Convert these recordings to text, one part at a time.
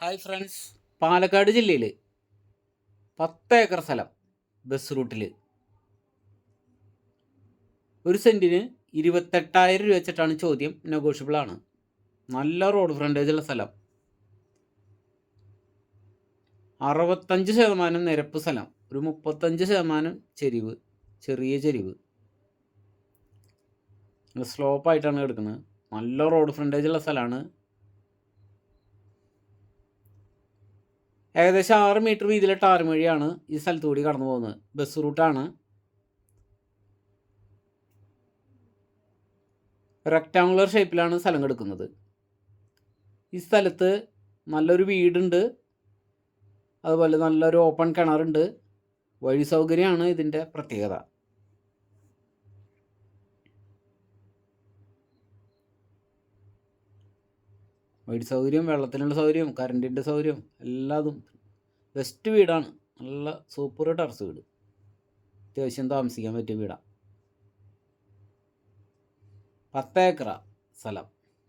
Hi friends Palakkad ജില്ലയിൽ പത്ത് acre സ്ഥലം ബസ് റൂട്ടിൽ ഒരു സെന്റിന് ഇരുപത്തെട്ടായിരം രൂപ വെച്ചിട്ടാണ് ചോദ്യം നെഗോഷ്യബിൾ ആണ്. നല്ല റോഡ് ഫ്രണ്ടേജ് ഉള്ള സ്ഥലം. അറുപത്തഞ്ച് ശതമാനം നിരപ്പ് സ്ഥലം. ഒരു മുപ്പത്തഞ്ച് ശതമാനം ചെരിവ്. ചെറിയ ചെരിവ്. സ്ലോപ്പായിട്ടാണ് കിടക്കുന്നത്. നല്ല റോഡ് ഫ്രണ്ടേജ് ഉള്ള സ്ഥലമാണ് ഏകദേശം ആറ് മീറ്റർ വീതിയിലെ ടാർ വഴിയാണ് ഈ സ്ഥലത്തുകൂടി കടന്നു പോകുന്നത്. ബസ് റൂട്ടാണ് റെക്റ്റാങ്കുലർ ഷേപ്പിലാണ് സ്ഥലം കിടക്കുന്നത്. ഈ സ്ഥലത്ത് നല്ലൊരു വീടുണ്ട്. അതുപോലെ നല്ലൊരു ഓപ്പൺ കിണറുണ്ട്. വഴി സൗകര്യമാണ് ഇതിന്റെ പ്രത്യേകത. വഴി സൗകര്യം വെള്ളത്തിനുള്ള സൗകര്യം കറണ്ടിന്റെ സൗകര്യം എല്ലാതും. ബെസ്റ്റ് വീടാണ്. നല്ല സൂപ്പർ ടെറസ് വീട്. അത്യാവശ്യം താമസിക്കാൻ പറ്റിയ വീടാണ് പത്തേക്കറ സ്ഥലം.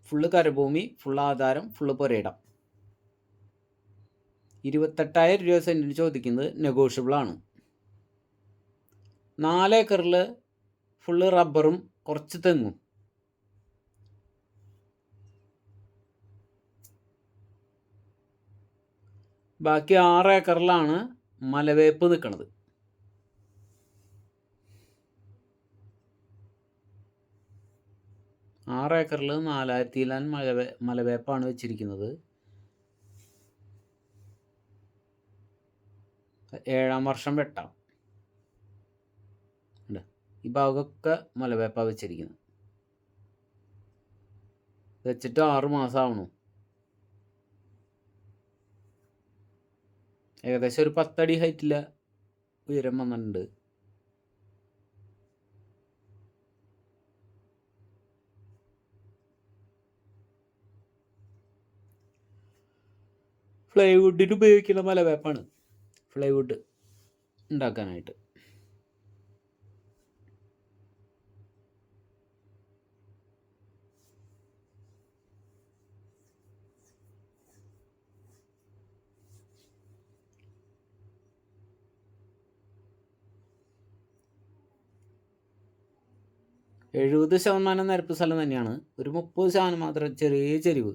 ഫുള്ള് കരഭൂമി ഫുള്ള് ആധാരം ഫുള്ള് പുരയിടം. ഇരുപത്തെട്ടായിരം രൂപ സെന്റിന് ചോദിക്കുന്നത് നെഗോഷ്യബിളാണ്. നാലേക്കറിൽ ഫുള്ള് റബ്ബറും കുറച്ച് തെങ്ങും. ബാക്കി ആറ് ഏക്കറിലാണ് മലവേപ്പ് നിൽക്കുന്നത് ആറ് ഏക്കറിൽ നാലായിരത്തി ലാൻ മലവേ മലവേപ്പാണ് വെച്ചിരിക്കുന്നത്. ഏഴാം വർഷം വെട്ടാം. ഈ ഭാഗമൊക്കെ മലവേപ്പ വെച്ചിരിക്കുന്നത്. വെച്ചിട്ട് ആറ് മാസം ഏകദേശം ഒരു പത്തടി ഹൈറ്റില ഉയരം വന്നിട്ടുണ്ട്. ഫ്ലൈവുഡിന് ഉപയോഗിക്കുന്ന മലവേപ്പാണ്. ഫ്ലൈവുഡ് ഉണ്ടാക്കാനായിട്ട്. എഴുപത് ശതമാനം നിരപ്പ് സ്ഥലം തന്നെയാണ്. ഒരു മുപ്പത് ശതമാനം മാത്രം ചെറിയ ചെരിവ്.